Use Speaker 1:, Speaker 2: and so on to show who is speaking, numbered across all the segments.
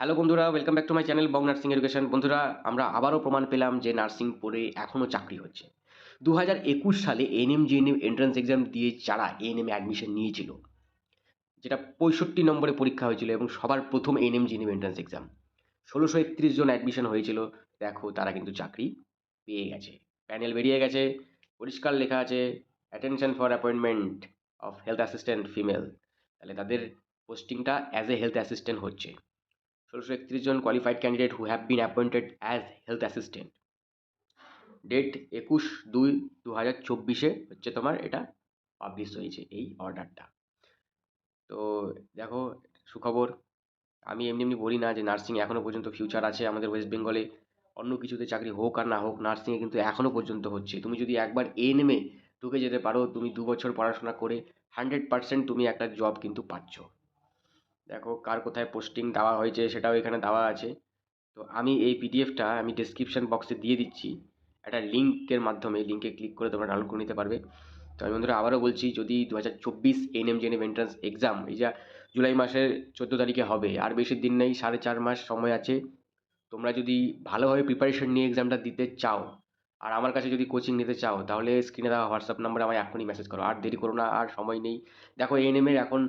Speaker 1: Hello বন্ধুরা welcome back to my channel Bong Nursing Education বন্ধুরা, আমরা আবারও প্রমাণ পেলাম যে নার্সিং পড়ে এখনও চাকরি হচ্ছে। দু হাজার একুশ সালে এনএম জিএনএম এন্ট্রান্স এক্সাম দিয়ে যারা এএনএম অ্যাডমিশন নিয়েছিল, যেটা পঁয়ষট্টি নম্বরে পরীক্ষা হয়েছিল এবং সবার প্রথম এনএম জিএনএম এন্ট্রান্স এক্সাম ষোলোশো একত্রিশ জন অ্যাডমিশন হয়েছিল। দেখো, তারা কিন্তু চাকরি পেয়ে গেছে। প্যানেল বেরিয়ে গেছে, পরিষ্কার লেখা আছে attention for appointment of health assistant female তাহলে তাদের পোস্টিংটা অ্যাজ এ হেলথ অ্যাসিস্ট্যান্ট হচ্ছে। ষোলোশো একত্রিশ জন qualified candidate who have been appointed as health assistant date একুশ দুই দু হাজার চব্বিশে হচ্ছে তোমার এটা পাবলিশ হয়েছে এই অর্ডারটা তো দেখো, সুখবর, আমি এমনি এমনি বলি না যে নার্সিং এখনও পর্যন্ত ফিউচার আছে আমাদের ওয়েস্ট বেঙ্গলে অন্য কিছুতে চাকরি হোক আর না হোক নার্সিংয়ে কিন্তু এখনও পর্যন্ত হচ্ছে। তুমি যদি একবার এ নেমে ঢুকে যেতে পারো, তুমি দু বছর পড়াশোনা করে হান্ড্রেড পার্সেন্ট তুমি একটা জব কিন্তু পাচ্ছ। দেখো কার কোথায় পোস্টিং দেওয়া হয়েছে সেটাও এখানে দেওয়া আছে। তো আমি এই পিডিএফটা আমি ডেসক্রিপশন বক্সে দিয়ে দিচ্ছি। একটা লিঙ্কের মাধ্যমে লিঙ্কে ক্লিক করে তোমরা ডাউনলোড করে নিতে পারবে। তো আমি বন্ধুরা আবারও বলছি, যদি দু হাজার চব্বিশ এনএম জেনএম এন্ট্রান্স এক্সাম এই যা জুলাই মাসের চোদ্দ তারিখে হবে, আর বেশি দিন নেই, সাড়ে চার মাস সময় আছে, তোমরা যদি ভালোভাবে প্রিপারেশন নিয়ে এক্সামটা দিতে চাও, আর আমার কাছে যদি কোচিং নিতে চাও, তাহলে স্ক্রিনে দেওয়া হোয়াটসঅ্যাপ নাম্বারে আমায় এখনই মেসেজ করো। আর দেরি করো না, আর সময় নেই। দেখো এএনএম এর এখন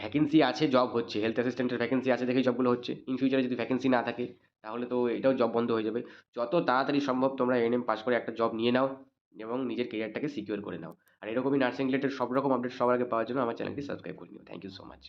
Speaker 1: ভ্যাকেন্সি আছে জব হচ্ছে হেলথ অ্যাসিস্ট্যান্টের ভ্যাকেন্সি আছে দেখেই জবগুলো হচ্ছে। ইন ফিউচারে যদি ভ্যাকেন্সি না থাকে, তাহলে তো এটাও জব বন্ধ হয়ে যাবে। যত তাড়াতাড়ি সম্ভব তোমরা এএনএম পাস করে একটা জব নিয়ে নাও এবং নিজের কেরিয়ারটাকে সিকিওর করে নাও। আর এরকমই নার্সিং রিলেটেড সব রকম আপডেট সবার আগে পাওয়ার জন্য আমার চ্যানেলটি সাবস্ক্রাইব করে নিও। Thank you so much